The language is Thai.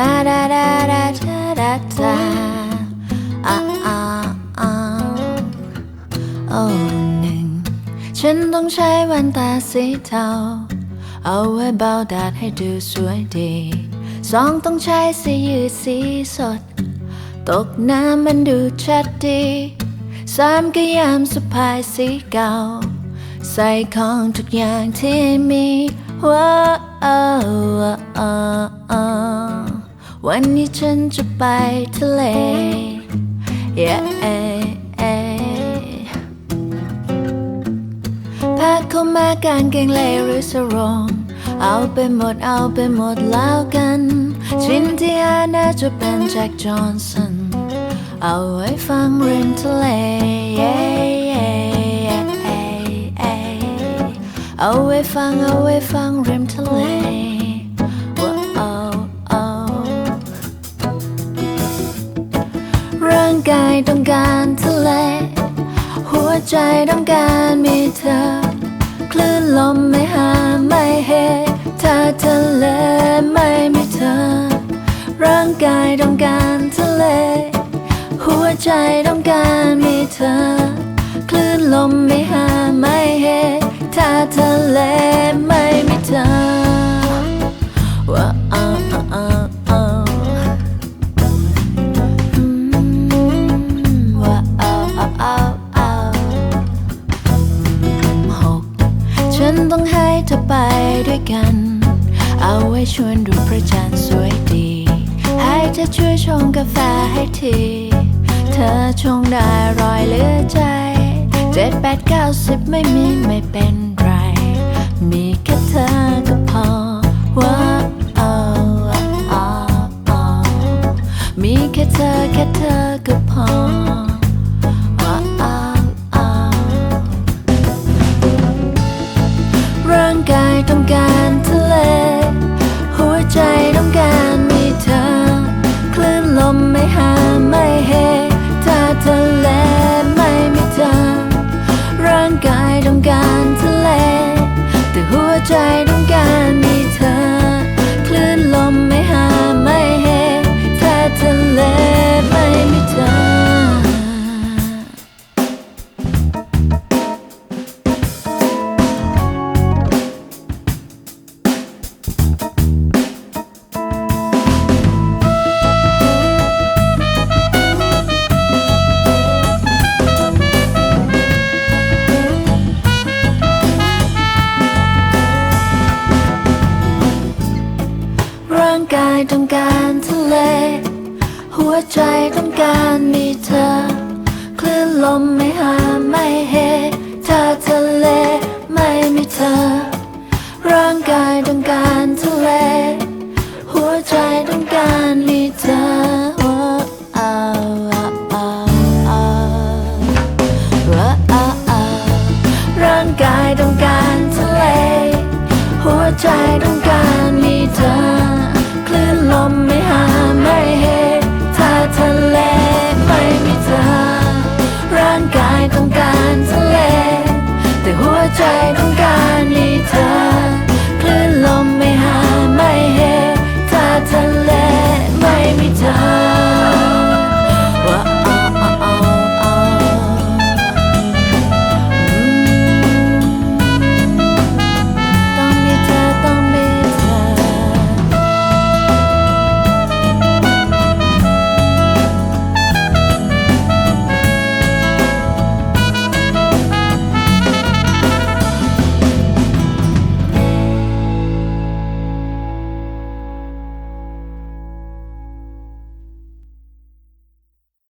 da da da da da da da ah ah ah โอ้หนึ่งฉันต้องใช้แว่นตาสีเทา เอาไว้เบาดาดให้ดูสวยดีสองต้องใช้สียืดสีสด ตกน้ำมันดูชัดดีสามก็ยามสะพายสีเก่า ใส่ของทุกอย่างที่มี ว้าววันนี้ฉันจะไปทะเล yeah พาเข้ามากางเกงเลหรือสรงเอาไปหมดเอาไปหมดแล้วกันชิ้นที่อาน่าจะเป็นแจ็คจอห์นสันเอาไว้ฟังริมทะเล เอาไว้ฟังเอาไว้ฟังริมทะเลว้าวร่างกายต้องการทะเล หัวใจต้องการมีเธอ คลื่นลมไม่หาไม่เหถ้าทะเลไม่มีเธอ ร่างกายต้องการทะเล หัวใจต้องการมีเธอ คลื่นลมไม่หา ทะเลไม่มีเธอว้าวอ้าวอ้าวอ้าวว้าวอ้าวอ้าวอ้าวอ้าวหกฉันต้องให้เธอไปด้วยกัน เอาไว้ชวนดูพระจันทร์สวยดี ให้เธอช่วยชงกาแฟให้ทีเธอชงได้รอยเลือใจเจ็ดแปดเก้าสิบไม่มีไม่เป็นไร มีแค่เธอก็พอว้าวอ้าววมีแค่เธอแค่เธอก็พอ แายต้องการทะเล หัวใจต้องการมีเธอ คลื่นลมไม่หาไม่เฮถ้าทะเลไม่มีเธอ ร่างกายต้องการทะเล หัวใจต้องการมีเธอร่างกายต้องการทะเล หัวใจต้องการมี try to